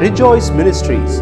Rejoice Ministries.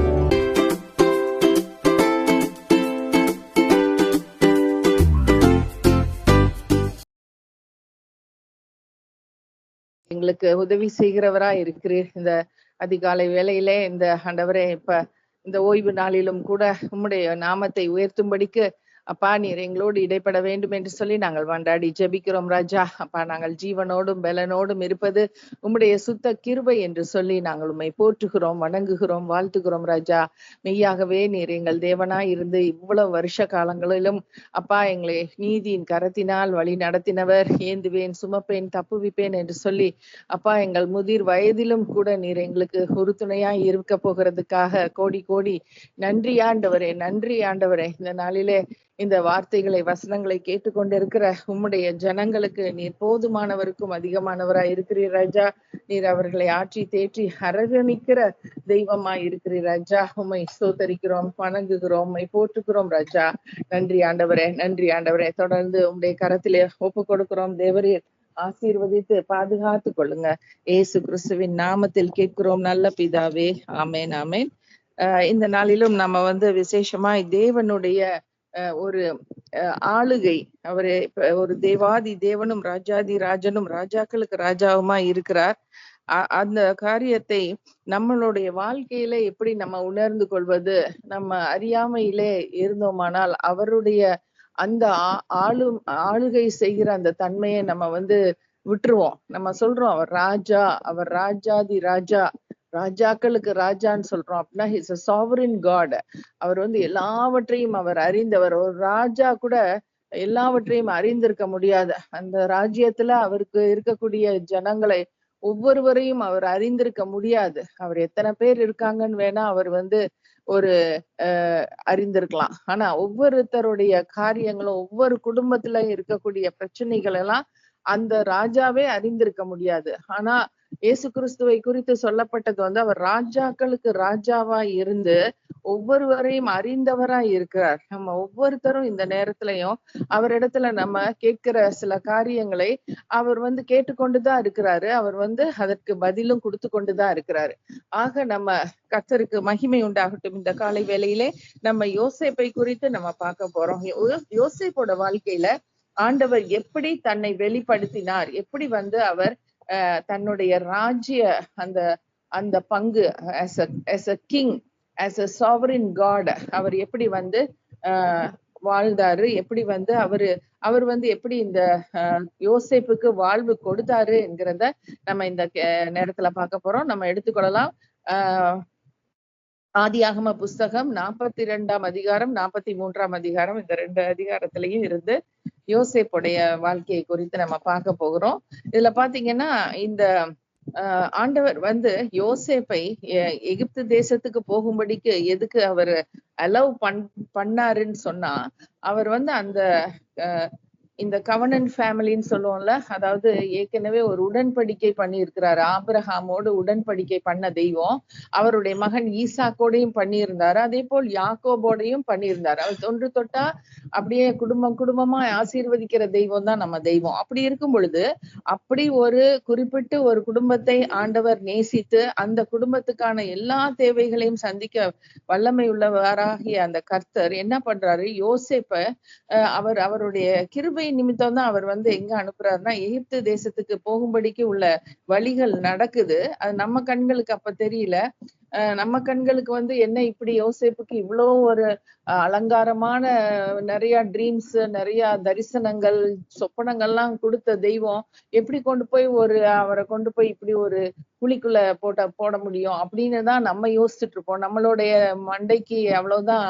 எங்களுக்கு உதவி செய்கிறவரா இருக்கிறீர் இந்த அதிகாலை வேளையிலே இந்த ஆண்டவரே இப்ப இந்த ஓய்வு நாளிலும் கூட உம்முடைய நாமத்தை உயர்த்தும்படிக்கு அப்பா நீர் எங்களோடு இடைப்பட வேண்டும் என்று சொல்லி நாங்கள் வண்டாடி ஜெபிக்கிறோம் ராஜா. அப்பா நாங்கள் ஜீவனோடும் பலனோடும் இருப்பது உம்முடைய சுத்த கிருபை என்று சொல்லி நாங்கள் உம்மை போற்றுகிறோம் வணங்குகிறோம் வாழ்த்துகிறோம் ராஜா. மெய்யாகவே நீர் எங்கள் தேவனாய் இருந்து இவ்வளவு வருஷ காலங்களிலும் அப்பா எங்களை நீதியின் கரத்தினால் வழி நடத்தினவர் ஏந்துவேன் சுமப்பேன் தப்புவிப்பேன் என்று சொல்லி அப்பா எங்கள் முதிர் வயதிலும் கூட நீர் எங்களுக்கு உறுதுணையாய் இருக்க போகிறதுக்காக கோடி கோடி நன்றி ஆண்டவரே நன்றி ஆண்டவரே இந்த நாளிலே இந்த வார்த்தைகளை வசனங்களை கேட்டுக்கொண்டிருக்கிற உம்முடைய ஜனங்களுக்கு நீர் போதுமானவருக்கும் அதிகமானவராய் இருக்கிறீர் ராஜா. நீர் அவர்களை ஆற்றி தேற்றி அரவணிக்கிற தெய்வமாய் இருக்கிறீர் ராஜா. உம்மை சோதரிக்கிறோம் வணங்குகிறோம் உம்மை போற்றுக்கிறோம் ராஜா. நன்றி ஆண்டவரே நன்றி ஆண்டவரே. தொடர்ந்து உங்களுடைய கரத்திலே ஒப்பு கொடுக்கிறோம். தேவரீர் ஆசீர்வதித்து பாதுகாத்து கொள்ளுங்க. ஏசு கிறிஸ்துவின் நாமத்தில் கேட்கிறோம். நல்ல பிதாவே ஆமேன் ஆமேன். ஆஹ் இந்த நாளிலும் நம்ம வந்து விசேஷமாய் தேவனுடைய ஒரு அஹ் ஆளுகை. அவரு ஒரு தேவாதி தேவனும் ராஜாதி ராஜனும் ராஜாக்களுக்கு ராஜாவுமா இருக்கிறார். அந்த காரியத்தை நம்மளுடைய வாழ்க்கையில எப்படி நம்ம உணர்ந்து கொள்வது நம்ம அறியாமையிலே இருந்தோமானால் அவருடைய அந்த ஆ- ஆளு ஆளுகை செய்கிற அந்த தன்மையை நம்ம வந்து விட்டுருவோம். நம்ம சொல்றோம் அவர் ராஜா அவர் ராஜாதி ராஜா ராஜாக்களுக்கு ராஜான்னு சொல்றோம் அப்படின்னா ஹிஸ் அ சாவரின் காட் அவர் வந்து எல்லாவற்றையும் அவர் அறிந்தவர். ஒரு ராஜா கூட எல்லாவற்றையும் அறிந்திருக்க முடியாது. அந்த ராஜ்யத்துல அவருக்கு இருக்கக்கூடிய ஜனங்களை ஒவ்வொருவரையும் அவர் அறிந்திருக்க முடியாது. அவர் எத்தனை பேர் இருக்காங்கன்னு வேணா அவர் வந்து ஒரு அஹ் அறிந்திருக்கலாம். ஆனா ஒவ்வொருத்தருடைய காரியங்களும் ஒவ்வொரு குடும்பத்துல இருக்கக்கூடிய பிரச்சனைகள் எல்லாம் அந்த ராஜாவே அறிந்திருக்க முடியாது. ஆனா இயேசு கிறிஸ்துவை குறித்து சொல்லப்பட்டது வந்து அவர் ராஜாக்களுக்கு ராஜாவா இருந்து ஒவ்வொருவரையும் அறிந்தவரா இருக்கிறார். நம்ம ஒவ்வொருத்தரும் இந்த நேரத்திலையும் அவரிடத்துல நம்ம கேட்கிற சில காரியங்களை அவர் வந்து கேட்டுக்கொண்டுதான் இருக்கிறாரு. அவர் வந்து அதற்கு பதிலும் கொடுத்து கொண்டுதான் இருக்கிறாரு. ஆக நம்ம கத்தருக்கு மகிமை உண்டாகட்டும் இந்த காலை வேளையிலே. நம்ம யோசேப்பை குறித்து நம்ம பார்க்க போறோம். யோசேப்போட வாழ்க்கையில ஆண்டவர் எப்படி தன்னை வெளிப்படுத்தினார்? எப்படி வந்து அவர் தன்னுடைய ராஜ்ய அந்த அந்த பங்கு as a as a king as a அவர் எப்படி வந்து ஆஹ் வாழ்ந்தாரு எப்படி வந்து அவரு அவர் வந்து எப்படி இந்த ஆஹ், வாழ்வு கொடுத்தாரு என்கிறத நம்ம இந்த நேரத்துல பார்க்க போறோம். நம்ம எடுத்துக்கொள்ளலாம். ஆஹ் ஆதியாகம புஸ்தகம் நாற்பத்தி ரெண்டாம் அதிகாரம் நாற்பத்தி மூன்றாம் அதிகாரம் இந்த ரெண்டு அதிகாரத்திலையும் இருந்து யோசேப்புடைய வாழ்க்கையை குறித்து நம்ம பார்க்க போகிறோம். இதுல பாத்தீங்கன்னா இந்த ஆஹ் ஆண்டவர் வந்து யோசேப்பை எகிப்து தேசத்துக்கு போகும்படிக்கு எதுக்கு அவர் அலவ் பண் பண்ணாருன்னு சொன்னா அவர் வந்து அந்த இந்த கவனன் ஃபேமிலின்னு சொல்லுவோம்ல அதாவது ஏற்கனவே ஒரு உடன்படிக்கை பண்ணி இருக்கிறாரு ஆபிரஹாமோடு உடன்படிக்கை பண்ண தெய்வம். அவருடைய மகன் ஈசாக்கோடையும் பண்ணியிருந்தாரு. அதே போல் யாக்கோபோடையும் பண்ணியிருந்தாரு. அவர் தொன்று தொட்டா அப்படியே குடும்பம் குடும்பமா ஆசீர்வதிக்கிற தெய்வம் தான் நம்ம தெய்வம். அப்படி இருக்கும் பொழுது அப்படி ஒரு குறிப்பிட்டு ஒரு குடும்பத்தை ஆண்டவர் நேசித்து அந்த குடும்பத்துக்கான எல்லா தேவைகளையும் சந்திக்க வல்லமை உள்ளவராகிய அந்த கர்த்தர் என்ன பண்றாரு? யோசேப்ப அவர் அவருடைய கிருபை நிமித்தம் தான் அவர் வந்து எங்க அனுப்புறாருன்னா எகிப்து தேசத்துக்கு போகும்படிக்கு உள்ள வழிகள் நடக்குது. அது நம்ம கண்களுக்கு அப்ப தெரியல. அஹ் நம்ம கண்களுக்கு வந்து என்ன இப்படி யோசிப்புக்கு இவ்வளோ ஒரு அஹ், அலங்காரமான நிறைய ட்ரீம்ஸ் நிறைய தரிசனங்கள் சொப்பனங்கள்லாம் கொடுத்த தெய்வம் எப்படி கொண்டு போய் ஒரு அவரை கொண்டு போய் இப்படி ஒரு குழிக்குள்ள போட்ட போட முடியும்? அப்படின்னு தான் நம்ம யோசிச்சுட்டு இருப்போம். நம்மளுடைய மண்டைக்கு அவ்வளவுதான்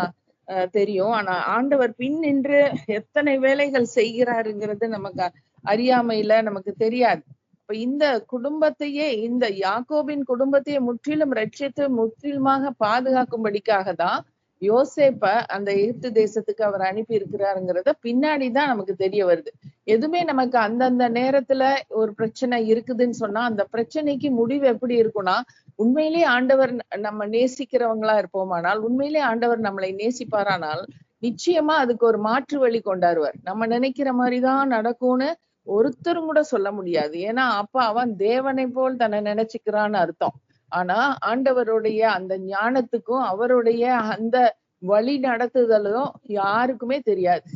தெரியும். ஆனா ஆண்டவர் பின் நின்று எத்தனை வேலைகள் செய்கிறாருங்கிறது நமக்கு அறியாமையில நமக்கு தெரியாது. இப்ப இந்த குடும்பத்தையே இந்த யாக்கோபின் குடும்பத்தையே முற்றிலும் ரட்சித்து முற்றிலுமாக பாதுகாக்கும்படிக்காக தான் யோசேப்ப அந்த எகிப்து தேசத்துக்கு அவர் அனுப்பி இருக்கிறாருங்கிறத பின்னாடிதான் நமக்கு தெரிய வருது. எதுவுமே நமக்கு அந்தந்த நேரத்துல ஒரு பிரச்சனை இருக்குதுன்னு சொன்னா அந்த பிரச்சனைக்கு முடிவு எப்படி இருக்கும்னா உண்மையிலேயே ஆண்டவர் நம்ம நேசிக்கிறவங்களா இருப்போமானால் உண்மையிலேயே ஆண்டவர் நம்மளை நேசிப்பாரானால் நிச்சயமா அதுக்கு ஒரு மாற்று வழி கொண்டாருவார் நம்ம நினைக்கிற மாதிரிதான் நடக்கும்னு ஒருத்தரும் கூட சொல்ல முடியாது. ஏன்னா அப்ப அவன் தேவனை போல் தன்னை நினைச்சுக்கிறான்னு அர்த்தம். ஆனா ஆண்டவருடைய அந்த ஞானத்துக்கும் அவருடைய அந்த வழி நடத்துதலும் யாருக்குமே தெரியாது.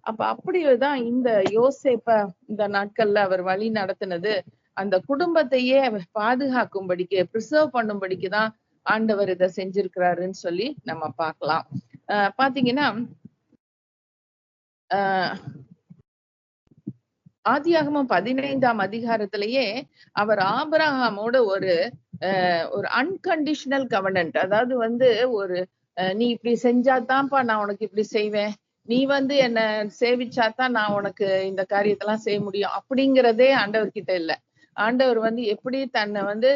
அப்ப அப்படிதான் இந்த யோசேப்ப இந்த நாட்கள்ல அவர் வழி நடத்தினது. அந்த குடும்பத்தையே பாதுகாக்கும்படிக்கு ப்ரிசர்வ் பண்ணும்படிக்கு தான் ஆண்டவர் இதை செஞ்சிருக்கிறாருன்னு சொல்லி நம்ம பார்க்கலாம். ஆஹ் பாத்தீங்கன்னா ஆஹ் ஆதியாகமும் பதினைந்தாம் அதிகாரத்திலேயே அவர் ஆபரகாமோட ஒரு ஒரு அன்கண்டிஷனல் கவர்னன்ட் அதாவது வந்து ஒரு அஹ், நீ இப்படி செஞ்சாதான்ப்பா நான் உனக்கு இப்படி செய்வேன். நீ வந்து என்ன சேவிச்சாதான் நான் உனக்கு இந்த காரியத்தெல்லாம் செய்ய முடியும். அப்படிங்கிறதே ஆண்டவர் கிட்ட இல்ல. ஆண்டவர் வந்து எப்படி தன்னை வந்து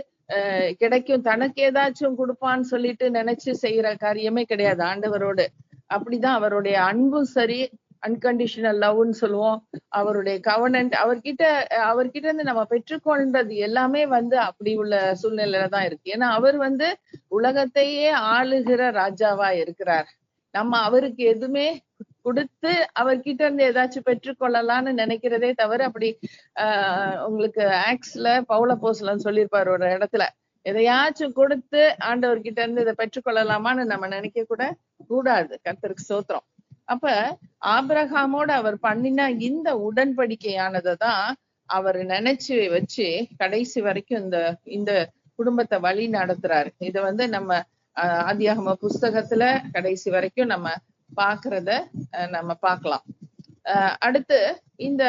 கிடைக்கும் தனக்கு ஏதாச்சும் கொடுப்பான்னு சொல்லிட்டு நினைச்சு செய்யற காரியமே கிடையாது ஆண்டவரோடு. அப்படிதான் அவருடைய அன்பும் சரி அன்கண்டிஷனல் லவ்னு சொல்லுவோம். அவருடைய கவர்னன்ட் அவர்கிட்ட அவர்கிட்ட இருந்து நம்ம பெற்றுக்கொண்டது எல்லாமே வந்து அப்படி உள்ள சூழ்நிலையில தான் இருக்கு. ஏன்னா அவர் வந்து உலகத்தையே ஆளுகிற ராஜாவா இருக்கிறார். நம்ம அவருக்கு எதுவுமே கொடுத்து அவர்கிட்ட இருந்து ஏதாச்சும் பெற்றுக்கொள்ளலாம்னு நினைக்கிறதே தவிர அப்படி ஆஹ் உங்களுக்கு ஆக்ஸ்ல பவுல போஸ்லன்னு சொல்லியிருப்பாரு ஒரு இடத்துல. எதையாச்சும் கொடுத்து ஆண்டவர்கிட்ட இருந்து இதை பெற்றுக்கொள்ளலாமான்னு நம்ம நினைக்க கூட கூடாது. கர்த்தருக்கு சோத்திரம் அப்ப ஆபிரகாமோட அவர் பண்ணின இந்த உடன்படிக்கையானதை தான் அவர் நினைச்சு வச்சு கடைசி வரைக்கும் இந்த இந்த குடும்பத்தை வழி நடத்துறாரு. இத வந்து நம்ம ஆதியாகம புஸ்தகத்துல கடைசி வரைக்கும் நம்ம பாக்குறத நம்ம பார்க்கலாம் அடுத்து இந்த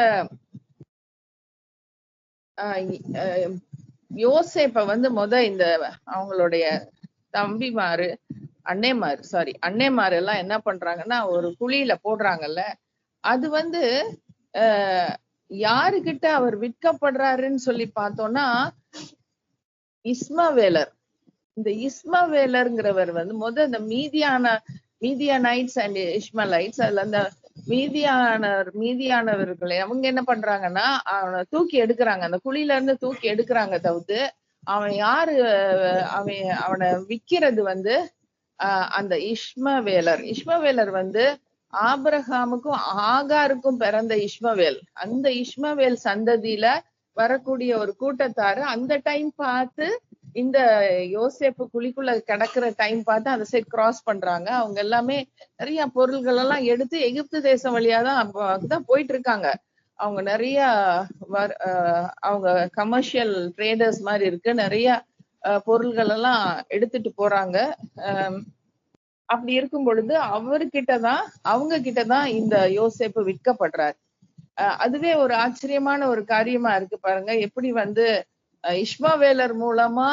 ஆஹ், அஹ், யோசேப்ப வந்து முத இந்த அவங்களுடைய தம்பிமாரு அன்னைமார் சாரி அன்னைமார் எல்லாம் என்ன பண்றாங்கன்னா ஒரு குழியில போடுறாங்கல்ல அது வந்து அஹ், யாருகிட்ட அவர் விற்கப்படுறாருன்னு சொல்லி பார்த்தோம்னா இஸ்மவேலர். இந்த இஸ்மவேலருங்கிறவர் வந்து முத இந்த மீதியான மீதியானைட்ஸ் அண்ட் இஸ்மலைட்ஸ் அதுல அந்த மீதியானவர் மீதியானவர்களை அவங்க என்ன பண்றாங்கன்னா அவனை தூக்கி எடுக்கிறாங்க. அந்த குழியில இருந்து தூக்கி எடுக்கிறாங்க தவிர்த்து அவன் யாரு அவன் அவனை விக்கிறது வந்து ஆஹ் அந்த இஷ்மவேலர். இஷ்மவேலர் வந்து ஆபரகாமுக்கும் ஆகாருக்கும் பிறந்த இஷ்மவேல். அந்த இஷ்மவேல் சந்ததியில வரக்கூடிய ஒரு கூட்டத்தாரு அந்த டைம் பார்த்து இந்த யோசேப்பு குழிக்குள்ள கிடக்குற டைம் பார்த்து அந்த சைட் கிராஸ் பண்றாங்க. அவங்க எல்லாமே நிறைய பொருள்கள் எல்லாம் எடுத்து எகிப்து தேசம் வழியா தான் தான் போயிட்டு இருக்காங்க. அவங்க நிறைய வர்- ஆஹ் அவங்க கமர்ஷியல் ட்ரேடர்ஸ் மாதிரி இருக்கு. நிறைய பொருள்கள் எல்லாம் எடுத்துட்டு போறாங்க. அப்படி இருக்கும் பொழுது அவர்கிட்ட தான் அவங்க கிட்ட தான் இந்த யோசிப்பு விற்கப்படுறாரு. அதுவே ஒரு ஆச்சரியமான ஒரு காரியமா இருக்கு பாருங்க. எப்படி வந்து இஷ்மாவேலர் மூலமா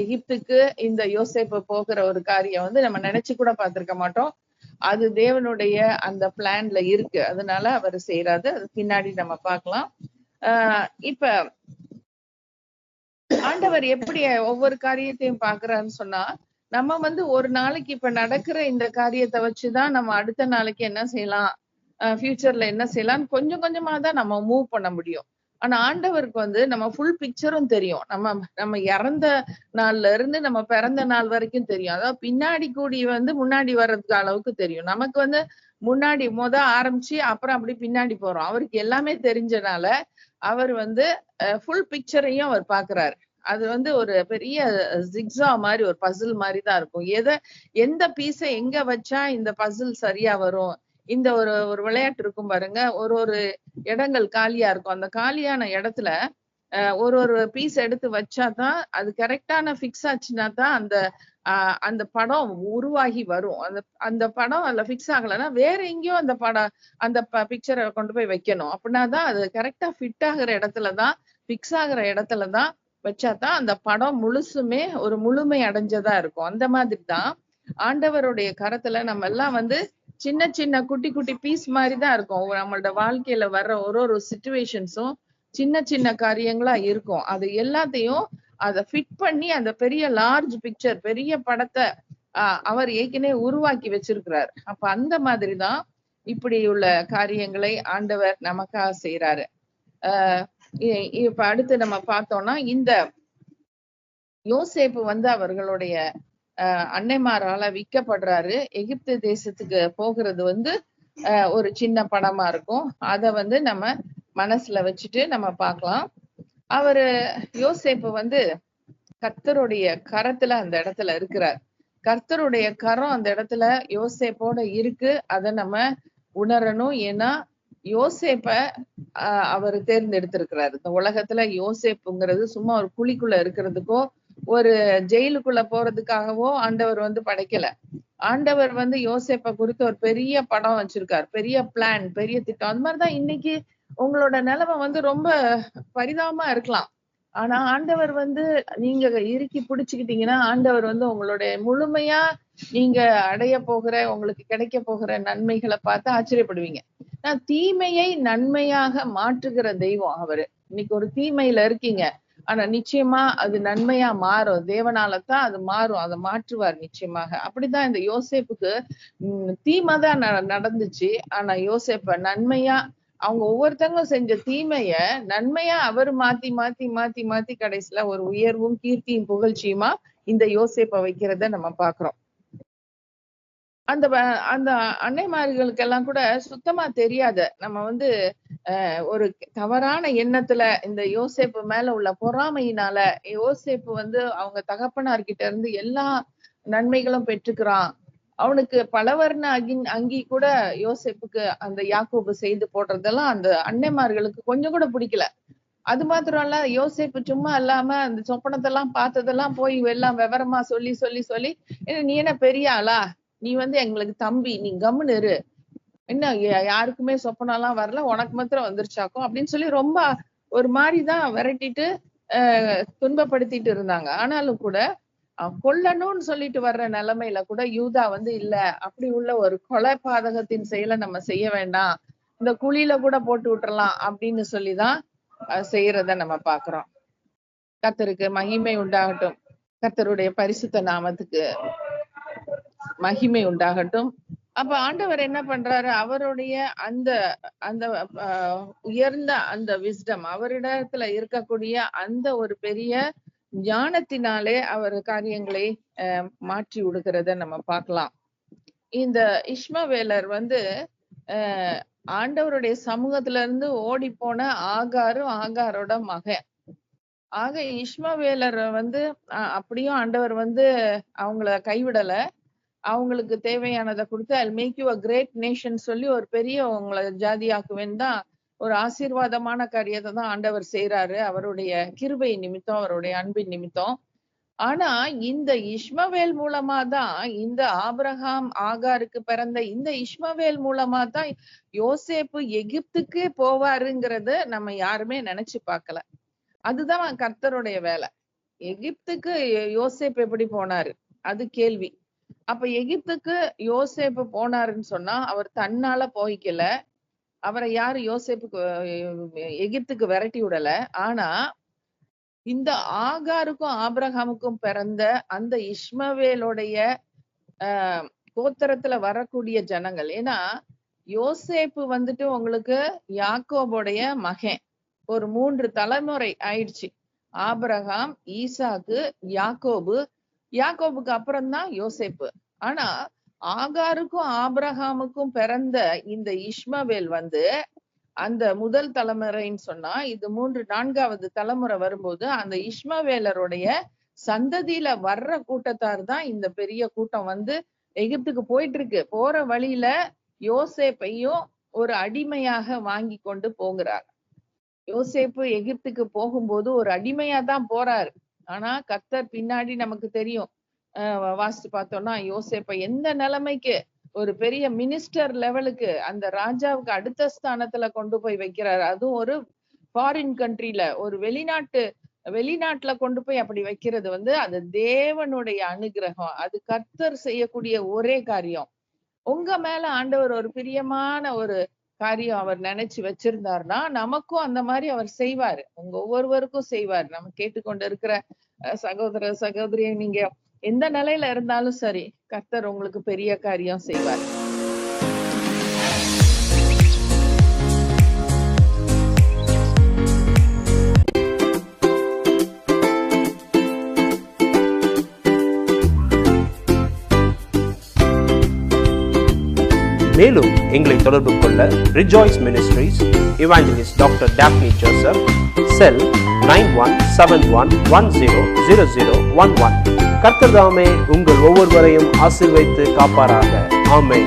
எகிப்துக்கு இந்த யோசிப்பு போகிற ஒரு காரியம் வந்து நம்ம நினைச்சு கூட பார்த்திருக்க மாட்டோம். அது தேவனுடைய அந்த பிளான்ல இருக்கு. அதனால அவர் செய்யறாரு அது பின்னாடி நம்ம பார்க்கலாம். ஆஹ் இப்ப ஆண்டவர் எப்படி ஒவ்வொரு காரியத்தையும் பாக்குறாருன்னு சொன்னா நம்ம வந்து ஒரு நாளைக்கு இப்ப நடக்கிற இந்த காரியத்தை வச்சுதான் நம்ம அடுத்த நாளைக்கு என்ன செய்யலாம்? ஃபியூச்சர்ல என்ன செய்யலாம் கொஞ்சம் கொஞ்சமா தான் நம்ம மூவ் பண்ண முடியும். ஆனா ஆண்டவருக்கு வந்து நம்ம ஃபுல் பிக்சரும் தெரியும். நம்ம நம்ம இறந்த நாள்ல இருந்து நம்ம பிறந்த நாள் வரைக்கும் தெரியும். அதாவது பின்னாடி கூடி வந்து முன்னாடி வர்றதுக்கு அளவுக்கு தெரியும். நமக்கு வந்து முன்னாடி முத ஆரம்பிச்சு அப்புறம் அப்படி பின்னாடி போறோம். அவருக்கு எல்லாமே தெரிஞ்சனால அவர் வந்து ஃபுல் பிக்சரையும் அவர் பாக்குறாரு அது வந்து ஒரு பெரிய ஜிக்ஸா மாதிரி ஒரு பசில் மாதிரி தான் இருக்கும். எதை எந்த பீஸை எங்க வச்சா இந்த பசில் சரியா வரும்? இந்த ஒரு ஒரு விளையாட்டு இருக்கும் பாருங்க. ஒரு ஒரு இடங்கள் காலியா இருக்கும். அந்த காலியான இடத்துல ஒரு ஒரு பீஸ் எடுத்து வச்சாதான் அது கரெக்டான ஃபிக்ஸ் ஆச்சுன்னா தான் அந்த அந்த படம் உருவாகி வரும். அந்த அந்த படம் அதுல ஃபிக்ஸ் ஆகலைன்னா வேற எங்கேயோ அந்த படம் அந்த பிக்சரை கொண்டு போய் வைக்கணும். அப்படின்னா தான் அது கரெக்டா ஃபிட் ஆகுற இடத்துல தான் ஃபிக்ஸ் ஆகிற இடத்துல தான் வச்சாதான் அந்த படம் முழுசுமே ஒரு முழுமை அடைஞ்சதா இருக்கும். அந்த மாதிரி தான் ஆண்டவருடைய கரத்துல நம்ம எல்லாம் வந்து சின்ன சின்ன குட்டி குட்டி பீஸ் மாதிரி தான் இருக்கும். நம்மளோட வாழ்க்கையில வர்ற ஒரு ஒரு சுச்சுவேஷன்ஸும் சின்ன சின்ன காரியங்களா இருக்கும். அது எல்லாத்தையும் அதை ஃபிட் பண்ணி அந்த பெரிய லார்ஜ் பிக்சர் பெரிய படத்தை ஆஹ் அவர் ஏற்கனவே உருவாக்கி வச்சிருக்கிறார். அப்ப அந்த மாதிரி தான் இப்படி உள்ள காரியங்களை ஆண்டவர் நமக்காக செய்யறாரு ஆஹ் இப்ப அடுத்து நம்ம பார்த்தோம்னா இந்த யோசேப்பு வந்து அவர்களுடைய அன்னைமாரால விற்கப்படுறாரு. எகிப்து தேசத்துக்கு போகிறது வந்து ஒரு சின்ன படமா இருக்கும். அத வந்து நம்ம மனசுல வச்சுட்டு நம்ம பார்க்கலாம். அவரு யோசேப்பு வந்து கர்த்தருடைய கரத்துல அந்த இடத்துல இருக்கிறார். கர்த்தருடைய கரம் அந்த இடத்துல யோசேப்போட இருக்கு. அதை நம்ம உணரணும். ஏன்னா யோசேப்ப அவர் தேர்ந்தெடுத்திருக்கிறாரு. இந்த உலகத்துல யோசேப்புங்கிறது சும்மா ஒரு குழிக்குள்ள இருக்கிறதுக்கோ ஒரு ஜெயிலுக்குள்ள போறதுக்காகவோ ஆண்டவர் வந்து படைக்கல. ஆண்டவர் வந்து யோசேப்ப குறித்து ஒரு பெரிய படம் வச்சிருக்காரு. பெரிய பிளான் பெரிய திட்டம். அந்த மாதிரிதான் இன்னைக்கு உங்களோட நிலைமை வந்து ரொம்ப பரிதாபமா இருக்கலாம். ஆனா ஆண்டவர் வந்து நீங்க இறுக்கி பிடிச்சுக்கிட்டீங்கன்னா ஆண்டவர் வந்து உங்களுடைய முழுமையா நீங்க அடைய போகிற உங்களுக்கு கிடைக்க போகிற நன்மைகளை பார்த்து ஆச்சரியப்படுவீங்க. நான் தீமையை நன்மையாக மாற்றுகிற தெய்வம் அவரு. இன்னைக்கு ஒரு தீமையில இருக்கீங்க. ஆனா நிச்சயமா அது நன்மையா மாறும். தேவனால தான் அது மாறும். அதை மாற்றுவார் நிச்சயமாக. அப்படிதான் இந்த யோசேப்புக்கு உம் தீமை தான் ந- நடந்துச்சு. ஆனா யோசேப்ப நன்மையா அவங்க ஒவ்வொருத்தவங்க செஞ்ச தீமைய நன்மையா அவர் மாத்தி மாத்தி மாத்தி மாத்தி கடைசியில ஒரு உயர்வும் கீர்த்தியும் புகழ்ச்சியுமா இந்த யோசேப்ப வைக்கிறத நம்ம பாக்குறோம் அந்த வ- அந்த அன்னைமார்களுக்கெல்லாம் கூட சுத்தமா தெரியாத நம்ம வந்து ஒரு தவறான எண்ணத்துல இந்த யோசேப்பு மேல உள்ள பொறாமையினால யோசேப்பு வந்து அவங்க தகப்பனார்கிட்ட இருந்து எல்லா நன்மைகளும் பெற்றுக்கிறான். அவனுக்கு பலவர்ண அகின் அங்கி கூட யோசேப்புக்கு அந்த யாக்கோபு செய்து போடுறதெல்லாம் அந்த அன்னைமார்களுக்கு கொஞ்சம் கூட பிடிக்கல. அது மாத்திரம் இல்ல யோசேப்பு சும்மா இல்லாம அந்த சொப்பனத்தெல்லாம் பார்த்ததெல்லாம் போய் எல்லாம் விவரமா சொல்லி சொல்லி சொல்லி "ஏய், நீ என்ன பெரிய ஆளா? நீ வந்து எங்களுக்கு தம்பி. நீ கம்முன்னு இரு. என்ன யாருக்குமே யாருக்குமே சொப்பனம்லாம் வரல. உனக்கு மாத்திரம் வந்துருச்சாக்கும் அப்படின்னு சொல்லி ரொம்ப ஒரு மாதிரிதான் விரட்டிட்டு துன்பப்படுத்திட்டு இருந்தாங்க. ஆனாலும் கூட கொல்லணும்னு சொல்லிட்டு வர்ற நிலைமையில கூட யூதா வந்து இல்ல அப்படி உள்ள ஒரு கொலை பாதகத்தின் செயலை நம்ம செய்ய வேண்டாம் இந்த குழியில கூட போட்டு விட்டுறலாம் அப்படின்னு சொல்லிதான் செய்யறத நம்ம பாக்குறோம் கர்த்தருக்கு மகிமை உண்டாகட்டும். கர்த்தருடைய பரிசுத்த நாமத்துக்கு மகிமை உண்டாகட்டும். அப்ப ஆண்டவர் என்ன பண்றாரு? அவருடைய அந்த அந்த ஆஹ், உயர்ந்த அந்த விஸ்டம் அவரிடத்துல இருக்கக்கூடிய அந்த ஒரு பெரிய ஞானத்தினாலே அவர் காரியங்களை ஆஹ், மாற்றி விடுகிறத நம்ம பார்க்கலாம். இந்த இஷ்மவேலர் வந்து ஆஹ், ஆண்டவருடைய சமூகத்துல இருந்து ஓடி போன ஆகாரும் ஆகாரோட மகன். ஆக இஷ்மவேலர் வந்து அஹ், அப்படியும் ஆண்டவர் வந்து அவங்கள கைவிடல. அவங்களுக்கு தேவையானதை கொடுத்து I make you a great nation சொல்லி ஒரு பெரிய உங்களை ஜாதியாக்குவேன் தான் ஒரு ஆசீர்வாதமான காரியத்தை தான் ஆண்டவர் செய்யறாரு அவருடைய கிருபை நிமித்தம் அவருடைய அன்பின் நிமித்தம். ஆனா இந்த இஷ்மவேல் மூலமா தான் இந்த ஆபிரகாம் ஆகாருக்கு பிறந்த இந்த இஸ்மவேல் மூலமா தான் யோசேப்பு எகிப்துக்கு போவாருங்கிறத நம்ம யாருமே நினைச்சு பார்க்கல. அதுதான் கர்த்தருடைய வேலை. எகிப்துக்கு யோசேப்பு எப்படி போனாரு? அது கேள்வி. அப்ப எகிப்துக்கு யோசேப்பு போனாருன்னு சொன்னா அவர் தன்னால போய்க்கல. அவரை யாரும் யோசிப்புக்கு எகிப்துக்கு விரட்டி விடல. ஆனா இந்த ஆகாருக்கும் ஆபிரகாமுக்கும் பிறந்த அந்த இஷ்மவேலுடைய ஆஹ் வரக்கூடிய ஜனங்கள். ஏன்னா யோசேப்பு வந்துட்டு உங்களுக்கு யாக்கோபுடைய மகன். ஒரு மூன்று தலைமுறை ஆயிடுச்சு. ஆபிரகாம் ஈசாக்கு யாக்கோபு. யாக்கோபுக்கு அப்புறம்தான் யோசேப்பு. ஆனா ஆகாருக்கும் ஆபிரகாமுக்கும் பிறந்த இந்த இஷ்மவேல் வந்து அந்த முதல் தலைமுறைன்னு சொன்னா இது மூன்று நான்காவது தலைமுறை வரும்போது அந்த இஸ்மவேலருடைய சந்ததியில வர்ற கூட்டத்தார் தான் இந்த பெரிய கூட்டம் வந்து எகிப்துக்கு போயிட்டு இருக்கு போற வழியில யோசேப்பையும் ஒரு அடிமையாக வாங்கி கொண்டு போகிறார். யோசேப்பு எகிப்துக்கு போகும்போது ஒரு அடிமையா தான் போறாரு. ஆனா கர்த்தர் பின்னாடி நமக்கு தெரியும். வாசித்து வாசிச்சு பார்த்தோம்னா யோசேப்ப எந்த நிலைமைக்கு ஒரு பெரிய மினிஸ்டர் லெவலுக்கு அந்த ராஜாவுக்கு அடுத்த ஸ்தானத்துல கொண்டு போய் வைக்கிறாரு? அதுவும் ஒரு ஃபாரின் கண்ட்ரில ஒரு வெளிநாட்டு வெளிநாட்டுல கொண்டு போய் அப்படி வைக்கிறது வந்து அது தேவனுடைய அனுகிரகம். அது கர்த்தர் செய்யக்கூடிய ஒரே காரியம். உங்க மேல ஆண்டவர் ஒரு பிரியமான ஒரு காரியம் அவர் நினைச்சு வச்சிருந்தாருன்னா நமக்கும் அந்த மாதிரி அவர் செய்வாரு. உங்க ஒவ்வொருவருக்கும் செய்வார். நம்ம கேட்டுக்கொண்டு இருக்கிற சகோதர சகோதரியை நீங்க எந்த நிலையில இருந்தாலும் சரி கர்த்தர் உங்களுக்கு பெரிய காரியம் செய்வார். மேலும் எங்களை தொடர்பு கொள்ள rejoice ministries evangelist doctor Daphne Joseph cell nine one seven one one zero zero zero one one கர்த்தர் தாமே உங்கள் ஒவ்வொருவரையும் ஆசீர்வைத்து காப்பாராக. ஆமை